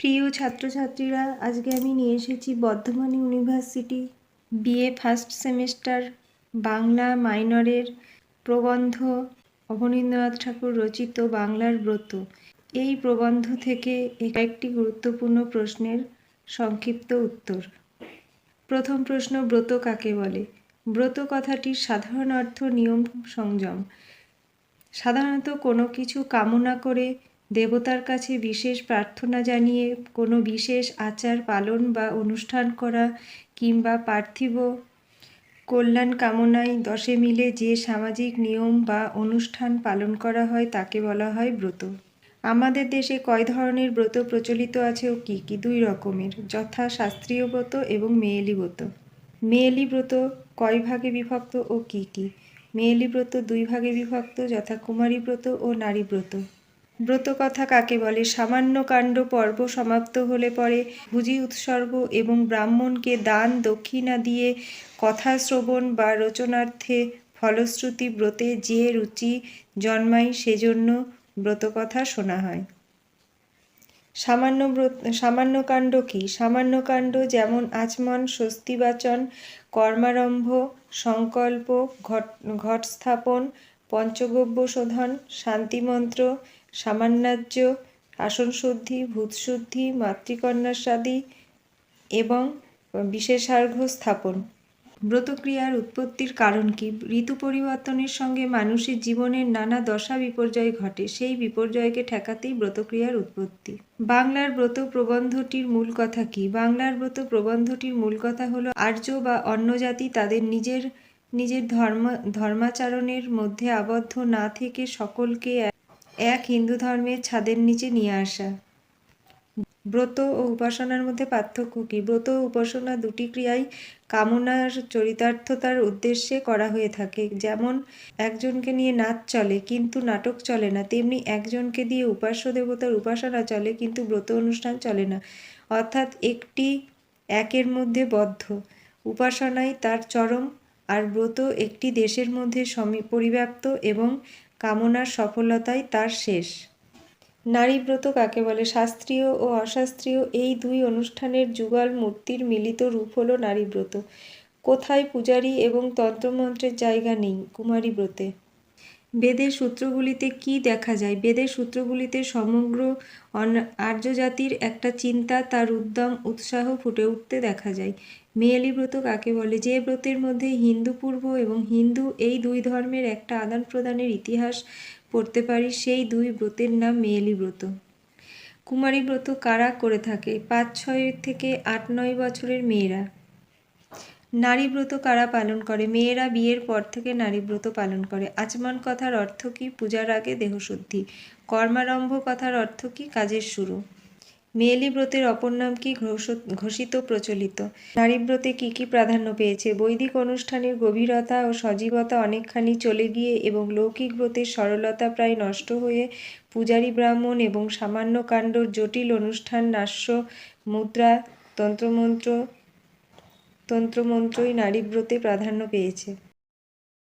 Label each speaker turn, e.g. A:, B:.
A: প্রিয় ছাত্রছাত্রীরা, আজকে আমি নিয়ে এসেছি Bardhaman university BA first semester Bangla মাইনরের প্রবন্ধ অবনীন্দ্রনাথ ঠাকুর রচিত বাংলার ব্রত। এই প্রবন্ধ থেকে একটি গুরুত্বপূর্ণ প্রশ্নের সংক্ষিপ্ত উত্তর। প্রথম প্রশ্ন, ব্রত কাকে বলে? ব্রত কথাটির সাধারণ অর্থ নিয়ম সংযম। সাধারণত কোনো কিছু কামনা করে দেবতার কাছে বিশেষ প্রার্থনা জানিয়ে কোনো বিশেষ আচার পালন বা অনুষ্ঠান করা কিংবা পার্থিব কল্যাণ কামনায় দশে মিলে যে সামাজিক নিয়ম বা অনুষ্ঠান পালন করা হয় তাকে বলা হয় ব্রত। আমাদের দেশে কয় ধরনের ব্রত প্রচলিত আছে ও কী কী? দুই রকমের, যথা শাস্ত্রীয় ব্রত এবং মেয়েলি ব্রত। মেয়েলি ব্রত কয় ভাগে বিভক্ত ও কী কী? মেয়েলি ব্রত দুই ভাগে বিভক্ত, যথা কুমারী ব্রত ও নারী ব্রত। ব্রত কথা কাকে বলে? সামান্য কাণ্ড পর্ব সমাপ্ত হলে পরে ভুজি উৎসর্গ এবং ব্রাহ্মণকে দান দক্ষিণা দিয়ে কথা শ্রবণ বা রচনার্থে ফলশ্রুতি ব্রতে যে রুচি জন্মায় সেজন্য ব্রতকথা শোনা হয়। সামান্য ব্রত, সামান্য কাণ্ড কী? সামান্য কাণ্ড যেমন আচমন, স্বস্তিবাচন, কর্মারম্ভ, সংকল্প, ঘট ঘট স্থাপন পঞ্চগব্য শোধন, শান্তিমন্ত্র সামান্যাজ্য আসনশুদ্ধি, ভূতশুদ্ধি, মাতৃকন্যাসাদি এবং বিশেষার্ঘ স্থাপন। ব্রতক্রিয়ার উৎপত্তির কারণ কি? ঋতু পরিবর্তনের সঙ্গে মানুষের জীবনের নানা দশা বিপর্যয় ঘটে, সেই বিপর্যয়কে ঠেকাতেই ব্রতক্রিয়ার উৎপত্তি। বাংলার ব্রত প্রবন্ধটির মূল কথা কি? বাংলার ব্রত প্রবন্ধটির মূল কথা হলো আর্য বা অন্য জাতি তাদের নিজের নিজের ধর্ম, ধর্মাচরণের মধ্যে আবদ্ধ না থেকে সকলকে এক হিন্দু ধর্মের ছাদের নিচে নিয়ে আসা। ব্রত ও উপাসনার মধ্যে পার্থক্য কী? ব্রত ও উপাসনা দুটি ক্রিয়াই কামনার চরিতার্থতার উদ্দেশ্যে করা হয়ে থাকে। যেমন, একজনকে নিয়ে নাচ চলে কিন্তু নাটক চলে না, তেমনি একজনকে দিয়ে উপাস্য দেবতার উপাসনা চলে কিন্তু ব্রত অনুষ্ঠান চলে না। অর্থাৎ একটি একের মধ্যে বদ্ধ। উপাসনাই তার চরম আর ব্রত একটি দেশের মধ্যে সমী, পরিব্যাপ্ত এবং কামনার সফলতাই তার শেষ। নারীব্রত কাকে বলে? শাস্ত্রীয় ও অশাস্ত্রীয় এই দুই অনুষ্ঠানের যুগল মূর্তির মিলিত রূপ হলো নারীব্রত কোথায় পূজারী এবং তন্ত্রমন্ত্রের জায়গা নেই কুমারী ব্রতে। বেদের সূত্রগুলিতে কি দেখা যায়? বেদের সূত্রগুলিতে সমগ্র আর্য জাতির একটা চিন্তা, তার উদ্যম, উৎসাহ ফুটে উঠতে দেখা যায়। মেয়েলি ব্রত কাকে বলে? যে ব্রতের মধ্যে হিন্দু পূর্ব এবং হিন্দু এই দুই ধর্মের একটা আদান প্রদানের ইতিহাস পড়তে পারি, সেই দুই ব্রতের নাম মেয়েলি ব্রত। কুমারী ব্রত কারা করে থাকে? পাঁচ ছয় থেকে আট নয় বছরের মেয়েরা। নারী ব্রত কারা পালন করে? মেয়েরা বিয়ের পর থেকে নারী ব্রত পালন করে। আচমন কথার অর্থ কী? পূজার আগে দেহশুদ্ধি। কর্মারম্ভ কথার অর্থ কী? কাজের শুরু। মেয়েলি ব্রতের অপর নাম কি? ঘোষিত প্রচলিত। নারী ব্রতে কী কী প্রাধান্য পেয়েছে? বৈদিক অনুষ্ঠানের গভীরতা ও সজীবতা অনেকখানি চলে গিয়ে এবং লৌকিক ব্রতের সরলতা প্রায় নষ্ট হয়ে পূজারী ব্রাহ্মণ এবং সামান্য কাণ্ডর জটিল অনুষ্ঠান, নাস্য, মুদ্রা, তন্ত্রমন্ত্র তন্ত্রমন্ত্রই নারীব্রতে প্রাধান্য পেয়েছে।